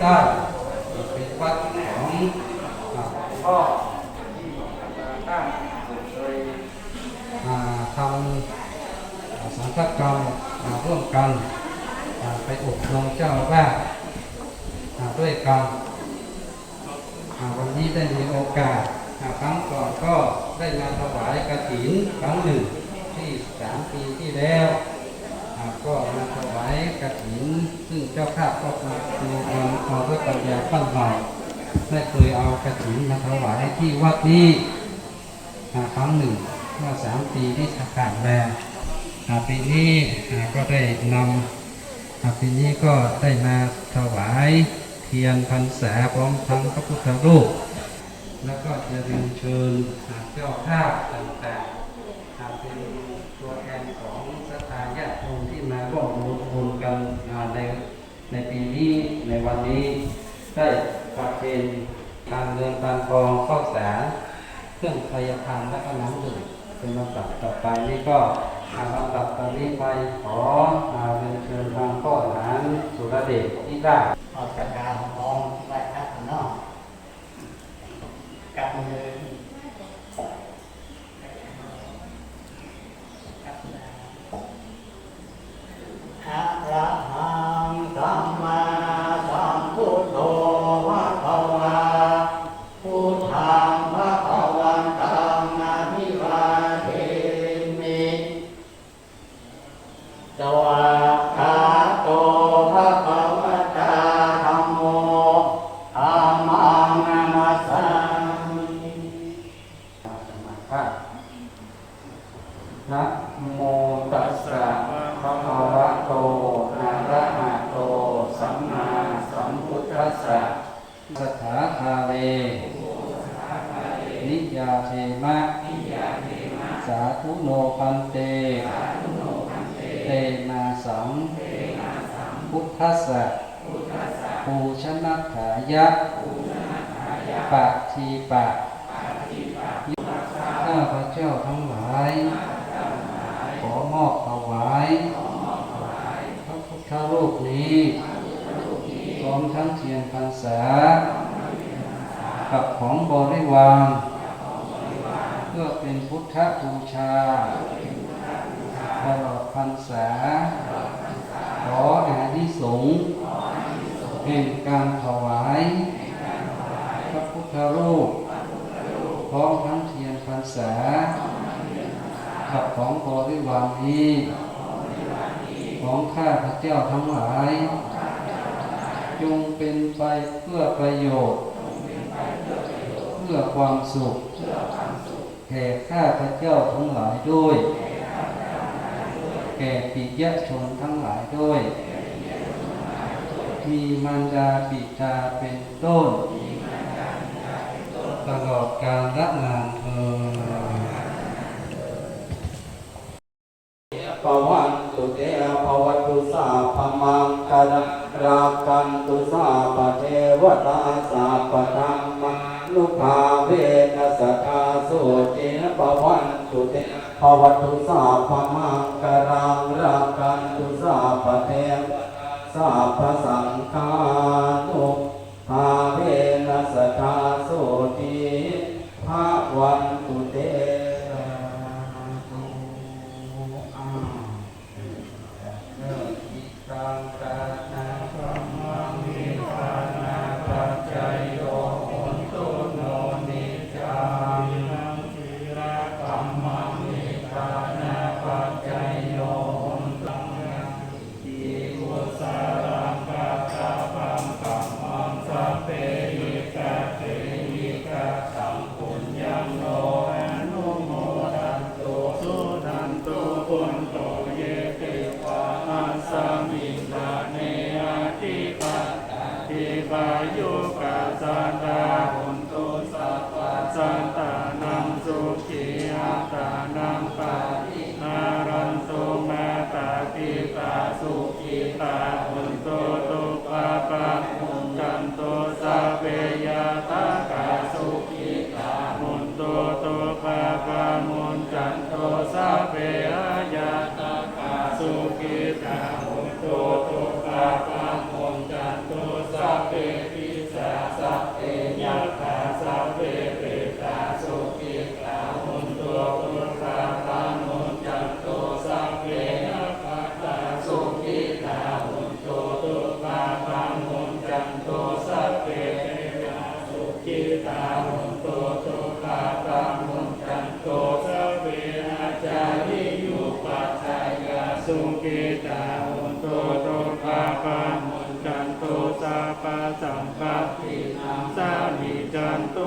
ใต้เป็นวัดของพ่อที่ตั้งโดยทำสังฆกรรมร่วมกันไปอบรมเจ้าว่าด้วยกันวันนี้ได้มีโอกาสครั้งก่อนก็ได้มาถวายกฐินครั้งหนึ่งที่สามปีที่แล้ว ก็มาถวายกฐิน ซึ่งเจ้าภาก็คือคือองค์พระปัญญาปั้นใหม่ได้เคยเอากฐินมาถวายที่วัดนี้ครั้งหนึ่งเมื่อสามปีที่ผ่านมาปีนี้ก็ได้นำปีนี้ก็ได้มาถวายเทียนพรรษาพร้อมทั้งพระพุทธรูป แล้วก็จะเรียนเชิญเจ้าภาพต่างๆเป็นตัวแทน ร่วมบุญกันงานในในปีนี้ในวันนี้ ได้ประเคนทางเงินทางกองข้าวสารเครื่องพยาพานและก็น้ำดื่มเป็นลำดับต่อไปนี่ก็อาลำดับตอนนี้ไปขออาเรียนเชิญทางพ่อหลานสุรเดชที่ได้ออกจากการขององไหว้พระข้างนอกกลับมือ อะระหังสัมมาสัมพุทโธภะคะวาพุทธังภะคะวันตังอะภิวาเทมิ สวากขาโตภะคะวะตาธัมโมธัมมังนามัสสามิ นะโมตัสสะภะคะวะโตอะระหะโต สัมมาสัมพุทธัสสะสถาคาเล นิ ยาเทมะ สาธุโนพันเต เตนาสัมพุทธัสสะภูชนะถายะ ปะทีปะข้าพระเจ้าทั้งหลาย ขอมอบถวายพระพุทธรูปนี้พร้อมทั้งเทียนพรรษา กับของบริวาร เพื่อ พุทบูชา ตลอดพรรษา ขออานิสงส์แห่งการถวายพระพุทธรูปพร้อมทั้งเทียนพรรษาขับของบริวารนี้ของข้าพระเจ้าทั้งหลาย จงเป็นไปเพื่อประโยชน์ เพื่อความสุข ก่ข้าพระเจ้าทั้งหลายด้วย แก่ปิยชนทั้งหลายด้วย มีมารดาปิดาเป็นต้น ตลอดการละนานเธอปวัน ปวันตุเตภวตุสาพมังกรังรักันตุสาปเทวสาพสังฆานุภาเวนัสทาสุติภาวัน สันตานังสุขีอัตา ตาหุนโตโตปาปาหุนจันโตสเวอาจาริยุปัฏฐายสุกิตาหุนโตโตปาปาหุนจนโตสาปาสัมปติสามิจันโต